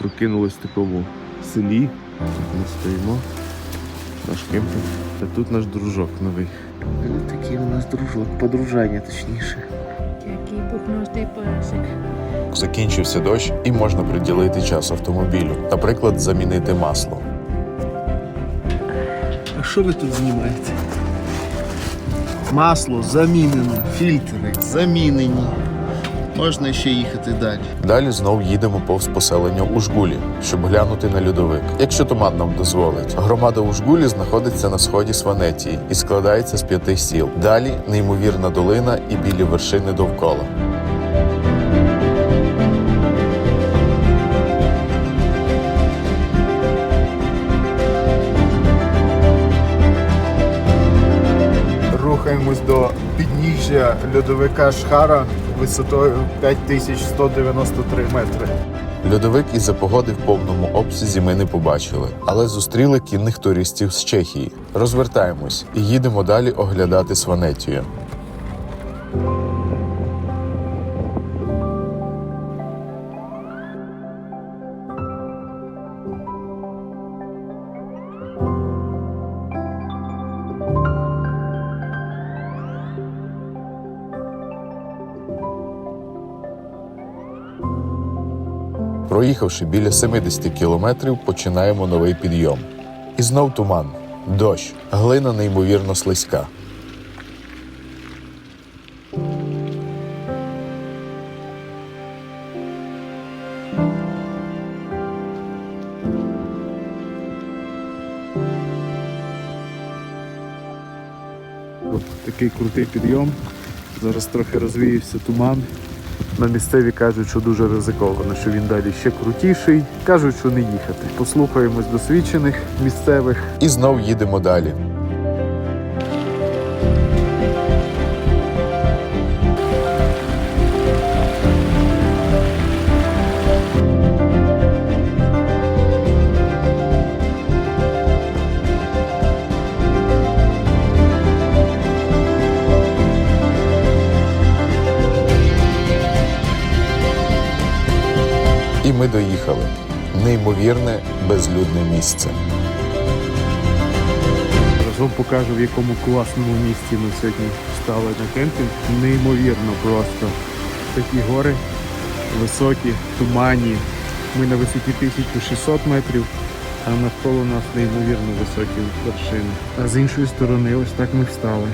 Прокинулись в такому селі. Тут ми стоїмо. Наш кемпінг. Та тут наш дружок новий. Такий у нас дружок, подружання точніше. Який пухнастий песик. Закінчився дощ і можна приділити час автомобілю, наприклад, замінити масло. А що ви тут знімаєте? Масло замінено, фільтри замінені. Можна ще їхати далі. Далі знов їдемо повз поселення Ужгулі, щоб глянути на льодовик, якщо туман нам дозволить. Громада Ужгулі знаходиться на сході Сванетії і складається з п'яти сіл. Далі неймовірна долина і білі вершини довкола. Підніжжя льодовика Шхара висотою 5193 метри. Льодовик із-за погоди в повному обсязі ми не побачили, але зустріли кінних туристів з Чехії. Розвертаємось і їдемо далі оглядати Сванетію. Проїхавши біля 70 кілометрів, починаємо новий підйом. І знов туман, дощ, глина неймовірно слизька. Такий крутий підйом. Зараз трохи розвіявся туман. На місцеві кажуть, що дуже ризиковано, що він далі ще крутіший. Кажуть, що не їхати. Послухаємось досвідчених місцевих. І знов їдемо далі. Ми доїхали. Неймовірне безлюдне місце. Зараз вам покажу, в якому класному місці ми сьогодні стали на кемпінг. Неймовірно просто. Такі гори високі, туманні. Ми на висоті 1600 метрів, а навколо нас неймовірно високі вершини. А з іншої сторони, ось так ми встали.